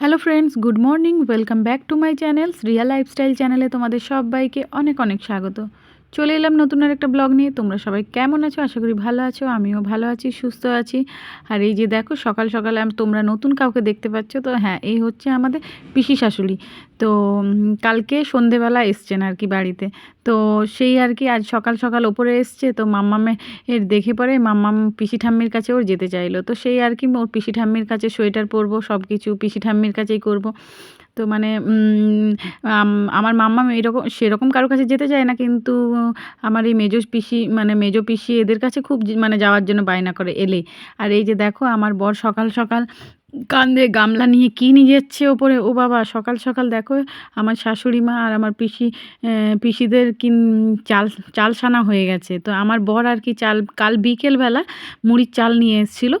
Hello friends good morning welcome back to my channels real lifestyle চ্যানেলে তোমাদের সবাইকে অনেক অনেক স্বাগত। চলে এলাম নতুন আর একটা ব্লগ নিয়ে। তোমরা সবাই কেমন আছো? আশা করি ভালো আছো, আমিও ভালো আছি, সুস্থ আছি। আর এই যে দেখো, সকাল সকালে তোমরা নতুন কাউকে দেখতে পাচ্ছ, তো হ্যাঁ এই হচ্ছে আমাদের পিসি শাশুড়ি। তো কালকে সন্ধেবেলা এসছেন আর কি বাড়িতে। তো সেই আর কি আজ সকাল সকাল ওপরে এসছে, তো মাম্মামে এর দেখে পরে মাম্মাম পিসি ঠাম্মির কাছে ওর যেতে চাইলো। তো সেই আর কি ওর পিসি ঠাম্মির কাছে সোয়েটার পরবো সব কিছু পিসি ঠাম্মির কাছেই করব। তো মানে আমার মাম্মা এরকম, সেরকম কারোর কাছে যেতে চায় না, কিন্তু আমার এই মেজো পিসি মানে মেজো পিসি এদের কাছে খুব মানে যাওয়ার জন্য বায়না করে এলে। আর এই যে দেখো, আমার বর সকাল সকাল কান্দে গামলা নিয়ে কী নিয়ে যাচ্ছে ওপরে, ও বাবা, সকাল সকাল দেখো, আমার শাশুড়ি মা আর আমার পিসি পিসিদের কিন, চাল চাল সানা হয়ে গেছে। তো আমার বর আর কি চাল, কাল বিকেলবেলা মুড়ির চাল নিয়ে এসেছিল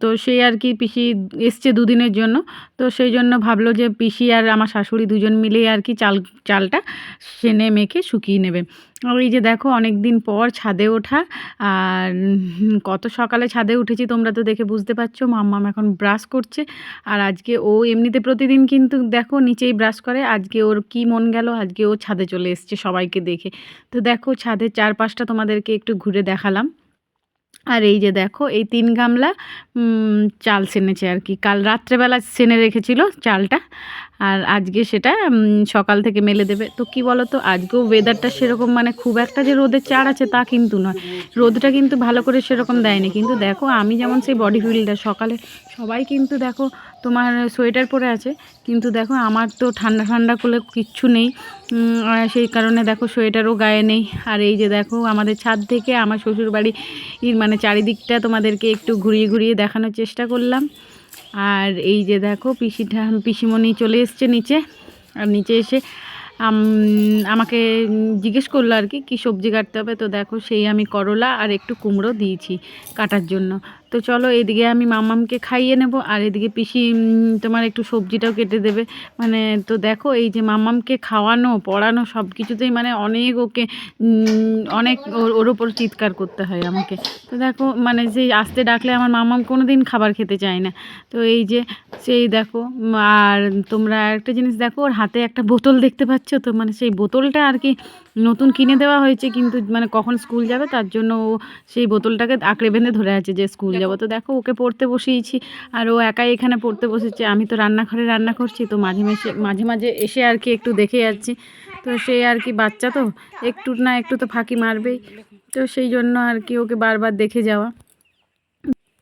তো সেই আর কি পিসি এসছে দুদিনের জন্য। তো সেই জন্য ভাবলো যে পিসি আর আমার শাশুড়ি দুজন মিলেই আর কি চাল, চালটা সেনে মেখে শুকিয়ে নেবে। আর এই যে দেখো অনেক দিন পর ছাদে ওঠা, আর কত সকালে ছাদে উঠেছি তোমরা তো দেখে বুঝতে পারছ, মাম্মাম এখন ব্রাশ করছে। আর আজকে ও এমনিতে প্রতিদিন কিন্তু দেখো নিচেই ব্রাশ করে, আজকে ওর কি মন গেল, আজকে ও ছাদে চলে এসছে সবাইকে দেখে। তো দেখো ছাদের চারপাশটা তোমাদেরকে একটু ঘুরে দেখালাম। আর এই যে দেখো, এই তিন গামলা চাল সেনেছে আর কি। কাল রাত্রেবেলা সেনে রেখেছিল চালটা। আর আজকে সেটা সকাল থেকে মেলে দেবে। তো কি বলো তো আজকেও ওয়েদারটা সেরকম মানে খুব একটা যে রোদের চার আছে তা কিন্তু নয়। রোদটা কিন্তু ভালো করে সেরকম দেয়নি। কিন্তু দেখো, আমি যেমন সেই বডি ফিল্ডার সকালে সবাই কিন্তু দেখো তোমার সোয়েটার পরে আছে। কিন্তু দেখো, আমার তো ঠান্ডা ঠান্ডা করলে কিচ্ছু নেই। সেই কারণে দেখো সোয়েটারও গায়ে নেই। আর এই যে দেখো, আমাদের ছাদ থেকে আমার শ্বশুর বাড়ি মানে চারিদিকটা তোমাদেরকে একটু ঘুরিয়ে ঘুরিয়ে দেখানোর চেষ্টা করলাম। আর এই যে দেখো পিসিটা, পিসিমণি চলে এসছে নিচে। আর নিচে এসে আমাকে জিজ্ঞেস করল আর কি, কী সবজি কাটতে হবে? তো দেখো সেই আমি করলা আর একটু কুমড়ো দিয়েছি কাটার জন্য। তো চলো এদিকে আমি মামামকে খাইয়ে নেব, আর এদিকে পিসি তোমার একটু সবজিটাও কেটে দেবে। মানে তো দেখো, এই যে মামামকে খাওয়ানো, পড়ানো সব কিছুতেই মানে অনেক ওকে অনেক ওর ওপর চিৎকার করতে হয় আমাকে। তো দেখো মানে সেই আসতে ডাকলে আমার মামাম কোনো দিন খাবার খেতে চায় না। তো এই যে সেই দেখো আর তোমরা একটা জিনিস দেখো, ওর হাতে একটা বোতল দেখতে পাচ্ছ তো? মানে সেই বোতলটা আর কি নতুন কিনে দেওয়া হয়েছে, কিন্তু মানে কখন স্কুল যাবে, তার জন্য ও সেই বোতলটাকে আঁকড়ে বেঁধে ধরে আছে যে স্কুল যাব। তো দেখো, ওকে পড়তে বসিয়েছি আর ও একাই এখানে পড়তে বসেছে। আমি তো রান্নাঘরে রান্না করছি, তো মাঝে মাঝে মাঝে মাঝে এসে আর কি একটু দেখে যাচ্ছি। তো সে আর কি বাচ্চা তো, একটু না একটু তো ফাঁকি মারবেই। তো সেই জন্য আর কি ওকে বারবার দেখে যাওয়া।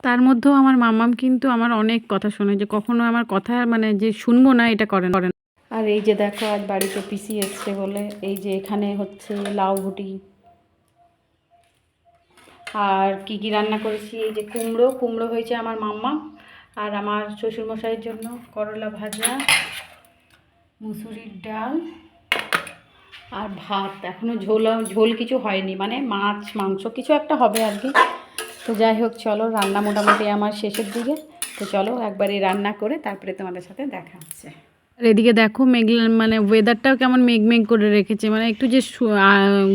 তার মধ্যেও আমার মামাম কিন্তু আমার অনেক কথা শোনে, যে কখনো আমার কথা মানে যে শুনব না, এটা করেন করেন আর এই যে দেখো আজ বাড়িতে পিসি এসছে বলে, এই যে এখানে হচ্ছে লাউ ঘুটি। আর কি কি রান্না করেছি? এই যে কুমড়ো কুমড়ো হয়েছে আমার মাম্মা আর আমার শ্বশুরমশাইয়ের জন্য করলা ভাজা, মুসুরির ডাল আর ভাত। এখনও ঝোল ঝোল কিছু হয়নি মানে মাছ, মাংস কিছু একটা হবে আর কি। তো যাই হোক, চলো রান্না মোটামুটি আমার শেষের দিকে। তো চলো একবারই রান্না করে তারপরে তোমাদের সাথে দেখা হচ্ছে। আর এদিকে দেখো মেঘ মানে ওয়েদারটাও কেমন মেঘ মেঘ করে রেখেছে। মানে একটু যে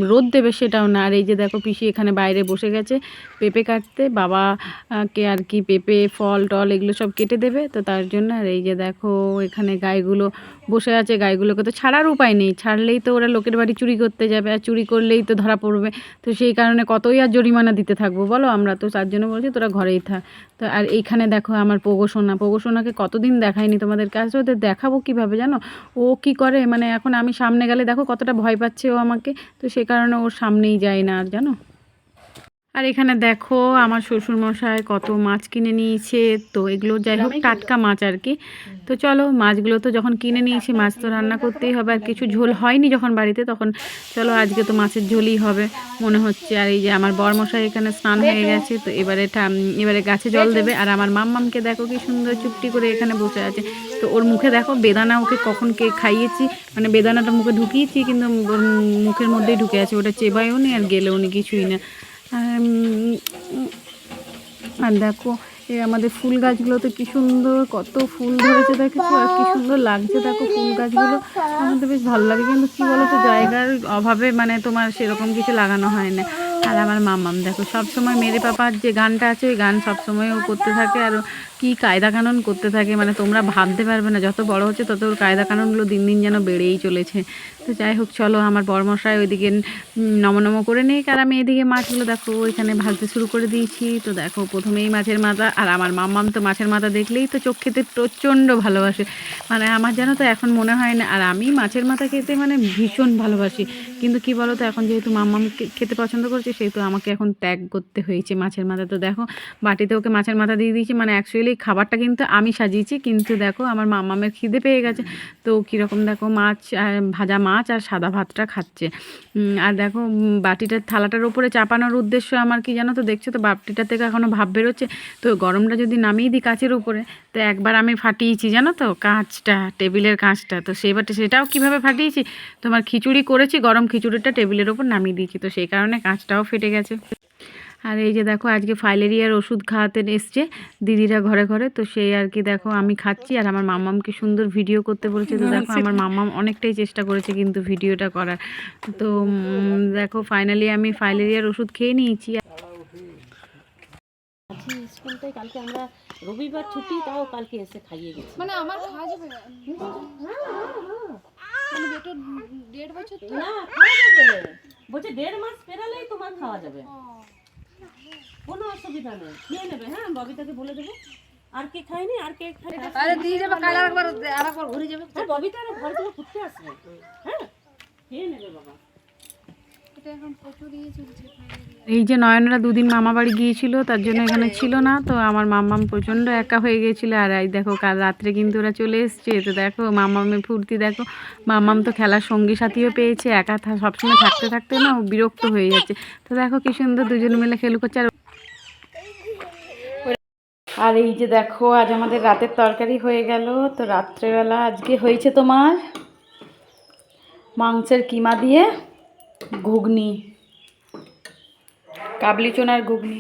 রোদ দেবে সেটাও না। আর এই যে দেখো পিসি এখানে বাইরে বসে গেছে পেঁপে কাটতে। বাবাকে আর কি পেঁপে, ফল, টল এগুলো সব কেটে দেবে। তো তার জন্য আর এই যে দেখো এখানে গাইগুলো বসে আছে গাইগুলোকে তো ছাড়ার উপায় নেই। ছাড়লেই তো ওরা লোকের বাড়ি চুরি করতে যাবে আর চুরি করলেই তো ধরা পড়বে। তো সেই কারণে কতই আর জরিমানা দিতে থাকব বলো? আমরা তো তার জন্য বলছি তোরা ঘরেই থাক। তো আর এইখানে দেখো আমার পোগোসোনা পোগোসোনাকে কতদিন দেখায়নি তোমাদের কাছে? ওদের দেখাবো কীভাবে জানো? ও কি করে? মানে এখন আমি সামনে গেলে দেখো কতটা ভয় পাচ্ছে ও আমাকে। তো সে কারণে ওর সামনেই যায় না আর জানো? আর এখানে দেখো আমার শ্বশুর মশাই কত মাছ কিনে নিয়েছে। তো এগুলো যাই হোক টাটকা মাছ আর কি। তো চলো মাছগুলো তো যখন কিনে নিয়েছি মাছ তো রান্না করতেই হবে। আর কিছু ঝোল হয়নি যখন বাড়িতে তখন চলো আজকে তো মাছের ঝোলই হবে মনে হচ্ছে। আর এই যে আমার বরমশাই এখানে স্নান হয়ে গেছে তো এবারে এবারে গাছে জল দেবে। আর আমার মাম্মামকে দেখো কি সুন্দর চুপটি করে এখানে বসে আছে। তো ওর মুখে দেখো বেদানা ওকে কখন কে খাইয়েছি। মানে বেদানাটা মুখে ঢুকিয়েছি কিন্তু ওর মুখের মধ্যেই ঢুকে আছে। ওটা চেবায়ও নি আর গেলেও নি কিছুই না। আর দেখো এই আমাদের ফুল গাছগুলোতে কি সুন্দর, কত ফুল ধরেছে দেখেছ আর কি সুন্দর লাগছে, দেখো, ফুল গাছগুলো। আমার তো বেশ ভালো লাগে, কিন্তু কী বলো তো জায়গার অভাবে মানে তোমার সেরকম কিছু লাগানো হয় না। আর আমার মামাম, দেখো সব সময় মেরে পাপার যে গানটা আছে, ওই গান সব সময় ও করতে থাকে আর কি কায়দা কানুন করতে থাকে। মানে তোমরা ভাবতে পারবে না, যত বড় হচ্ছে তত ওর কায়দা কানুনগুলো দিন দিন যেন বেড়েই চলেছে। তো যাই হোক, চলো আমার বরমশাই ওইদিকে নমনম করে নিক আর আমি এদিকে মাছগুলো দেখো ওইখানে ভাজতে শুরু করে দিয়েছি। তো দেখো, প্রথমেই মাছের মাথা, আর আমার মাম্মাম তো মাছের মাথা দেখলেই তো চোখ খেতে প্রচণ্ড ভালোবাসে। মানে আমার যেন তো এখন মনে হয় না, আর আমি মাছের মাথা খেতে মানে ভীষণ ভালোবাসি। কিন্তু কি বলো তো এখন যেহেতু মাম্মাম খেতে পছন্দ করছে সেহেতু আমাকে এখন ত্যাগ করতে হয়েছে মাছের মাথা। তো দেখো, বাটিতে ওকে মাছের মাথা দিয়ে দিয়েছি মানে অ্যাকচুয়ালি খাবারটা কিন্তু আমি সাজিয়েছি, কিন্তু দেখো আমার মাম্মামের খিদে পেয়ে গেছে। তো কীরকম দেখো মাছ ভাজা মাছ আর সাদা ভাতটা খাচ্ছে। আর দেখো বাটিটার থালাটার উপরে চাপানোর উদ্দেশ্য আমার কি জানো তো? দেখছ তো, বাটিটা থেকে এখনও ভাব বেরোচ্ছে। তো গরমটা যদি নামিয়ে দিই কাঁচের উপরে, তো একবার আমি ফাটিয়েছি জানো তো, কাঁচটা, টেবিলের কাঁচটা। তো সেবারটা সেটাও কীভাবে ফাটিয়েছি? তোমার খিচুড়ি করেছি, গরম খিচুড়িটা টেবিলের ওপর নামিয়ে দিয়েছি। তো সেই কারণে কাঁচটাও ফেটে গেছে। আর এই যে দেখো আজকে ফাইলেরিয়ার ওষুধ খাওয়াতে এসছে দিদিরা ঘরে ঘরে। তো সেই আর কি দেখো আমি খাচ্ছি আর আমার মামামকে সুন্দর ভিডিও করতে বলেছে। তো দেখো আমার মাম্মাম অনেকটাই চেষ্টা করেছে কিন্তু ভিডিওটা করার। তো দেখো ফাইনালি আমি ফাইলেরিয়ার ওষুধ খেয়ে নিয়েছি। আজকে স্কুলটাই কালকে আমরা রবিবার ছুটি তাও কালকে এসে খাইয়ে গেছি। মানে আমার খাওয়া যাবে না। মানে বেটো দেড় বছর তো। না খাওয়া যাবে। বলছে দেড় মাস পেরালেই তোমার খাওয়া যাবে। কোনো অসুবিধা নেই। খেয়ে নেবে হ্যাঁ ববিতাকে বলে দেবো। আর কে খায়নি আর কে খায় আরে দিয়ে যাবে কাল আরেকবার আরেকবার ঘুরে যাবে। হ্যাঁ, ববিতা আর ঘর থেকে ঘুরতে আসবে। হ্যাঁ খেয়ে নেবে বাবা। এটা এখন প্রচুর ইয়ে চলছে? এই যে নয়নরা দুদিন মামা বাড়ি গিয়েছিল, তার জন্য এখানে ছিল না, তো আমার মাম্মাম প্রচণ্ড একা হয়ে গিয়েছিল আর এই দেখো, কাল রাত্রে কিন্তু ওরা চলে এসছে, তো দেখো মামামের ফুর্তি দেখো। মাম্মাম তো খেলার সঙ্গী সাথীও পেয়েছে, একা সবসময় থাকতে থাকতে না বিরক্ত হয়ে যাচ্ছে। তো দেখো কি সুন্দর দুজনে মিলে খেলু করছে। আর আর এই যে দেখো, আজ আমাদের রাতের তরকারি হয়ে গেল, তো রাত্রেবেলা আজকে হয়েছে তোমার মাংসের কিমা দিয়ে ঘুগনি। কাবলি চোনার ঘুগনি।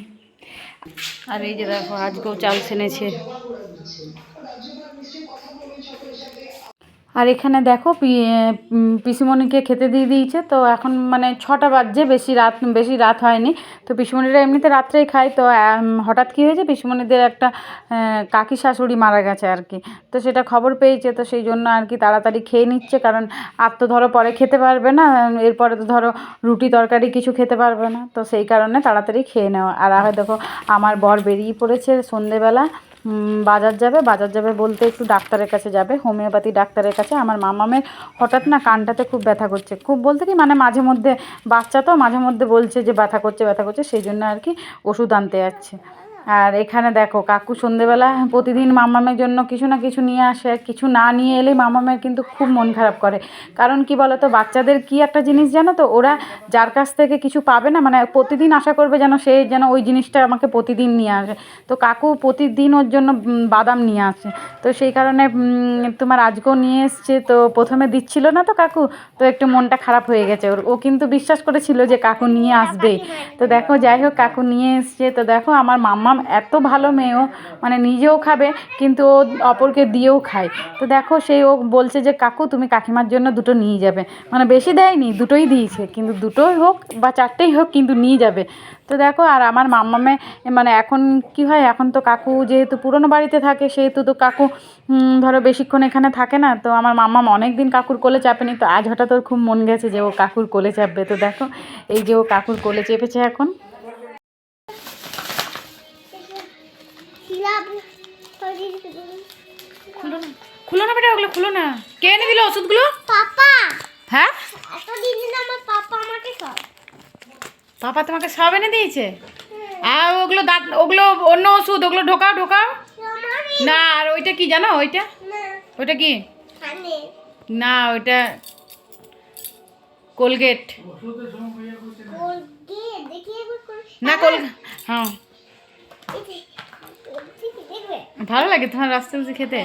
আর এই যে দেখো আজকেও চাল সেনেছে আর এখানে দেখো পিসিমণিকে খেতে দিয়ে দিয়েছে। তো এখন মানে ছটা বাজছে, বেশি রাত বেশি রাত হয়নি। তো পিসিমণিরা এমনিতে রাত্রেই খায়। তো হঠাৎ কী হয়েছে? পিসিমণিদের একটা কাকি শাশুড়ি মারা গেছে আর কি। তো সেটা খবর পেয়েছে। তো সেই জন্য আর কি তাড়াতাড়ি খেয়ে নিচ্ছে। কারণ আর তো ধরো পরে খেতে পারবে না। এরপরে তো ধরো রুটি তরকারি কিছু খেতে পারবে না। তো সেই কারণে তাড়াতাড়ি খেয়ে নেওয়া। আর দেখো, আমার বর বেরিয়ে পড়েছে সন্ধেবেলা। বাজার যাবে বাজার যাবে বলতে একটু ডাক্তারের কাছে যাবে, হোমিওপ্যাথি ডাক্তারের কাছে। আমার মামামের হঠাৎ না কানটাতে খুব ব্যথা করছে। খুব বলতে কি মানে মাঝে মধ্যে বাচ্চা তো মাঝে মধ্যে বলছে যে ব্যথা করছে ব্যথা করছে, সেই জন্য আর কি ওষুধ আনতে যাচ্ছে। আর এখানে দেখো, কাকু সন্ধেবেলা প্রতিদিন মামামের জন্য কিছু না কিছু নিয়ে আসে, কিছু না নিয়ে এলেই মামামের কিন্তু খুব মন খারাপ করে। কারণ কি বলো তো বাচ্চাদের কি একটা জিনিস জানো তো, ওরা যার কাছ থেকে কিছু পাবে না মানে প্রতিদিন আশা করবে যেন সে যেন ওই জিনিসটা আমাকে প্রতিদিন নিয়ে আসে। তো কাকু প্রতিদিন ওর জন্য বাদাম নিয়ে আসে। তো সেই কারণে তোমার আজকেও নিয়ে এসছে, তো প্রথমে দিচ্ছিল না তো কাকু, তো একটু মনটা খারাপ হয়ে গেছে। ওর, ও কিন্তু বিশ্বাস করেছিল যে কাকু নিয়ে আসবেই। তো দেখো, যাই হোক, কাকু নিয়ে এসছে। তো দেখো, আমার মাম্মাম এত ভালো মেয়েও মানে নিজেও খাবে, কিন্তু ও অপরকে দিয়েও খায়। তো দেখো সেই ও বলছে যে, কাকু, তুমি কাকিমার জন্য দুটো নিয়ে যাবে। মানে বেশি দেয়নি, দুটোই দিয়েছে, কিন্তু দুটোই হোক বা চারটেই হোক, কিন্তু নিয়ে যাবে। তো দেখো, আর আমার মাম্মামে মানে এখন কি হয়, এখন তো কাকু যেহেতু পুরনো বাড়িতে থাকে, সেহেতু তো কাকু ধরো বেশিক্ষণ এখানে থাকে না, তো আমার মাম্মাম অনেক দিন কাকুর কোলে চাপেনি, তো আজ হঠাৎ ওর খুব মন গেছে যে ও কাকুর কোলে চাপবে। তো দেখো, এই যে ও কাকুর কোলে চেপেছে এখন। খুলো না। খুলো না বেটা ওগুলো খুলো না। কে এনে দিল ওষুধগুলো? পাপা। হ্যাঁ? এতদিন আমার পাপা আমাকে সব। পাপা তোমাকে সব এনে দিয়েছে? আর ওগুলো দাঁত ওগুলো অন্য ওষুধ ওগুলো ঢোকাও ঢোকাও। না আর ওইটা কি জানো ওইটা? ওইটা কি? না ওইটা কোলগেট। না কোল হ্যাঁ। ভালো লাগে তোমার রাস্তা বুঝি খেতে?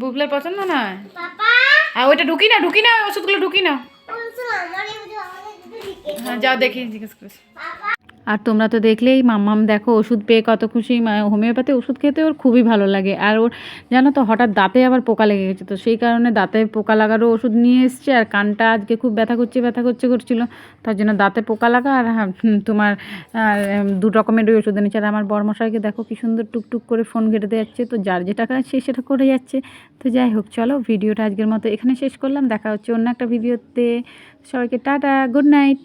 বুবলার পছন্দ নয়? আর ওইটা ঢুকি না ঢুকি না ওষুধগুলো ঢুকি না। হ্যাঁ যাও দেখি জিজ্ঞেস করেছি। পাপা আর তোমরা তো দেখলেই মাম্মাম দেখো ওষুধ পেয়ে কত খুশি হোমিওপ্যাথি ওষুধ খেতে ওর খুবই ভালো লাগে। আর ওর জানো তো হঠাৎ দাঁতে আবার পোকা লেগে গেছে তো সেই কারণে দাঁতে পোকা লাগারও ওষুধ নিয়ে এসছে আর কানটা আজকে খুব ব্যথা করছে ব্যথা করছে করছিল। তার জন্য দাঁতে পোকা লাগা আর হ্যাঁ, তোমার দু রকমের ওই ওষুধ এনেছে। আর আমার বরমশাইকে দেখো কি সুন্দর টুকটুক করে ফোন ঘেটে যাচ্ছে তো যার যেটা কাজ সে সেটা করে যাচ্ছে। তো যাই হোক চলো ভিডিওটা আজকের মতো এখানে শেষ করলাম। দেখা হচ্ছে অন্য একটা ভিডিওতে। সবাইকে টাটা গুড নাইট।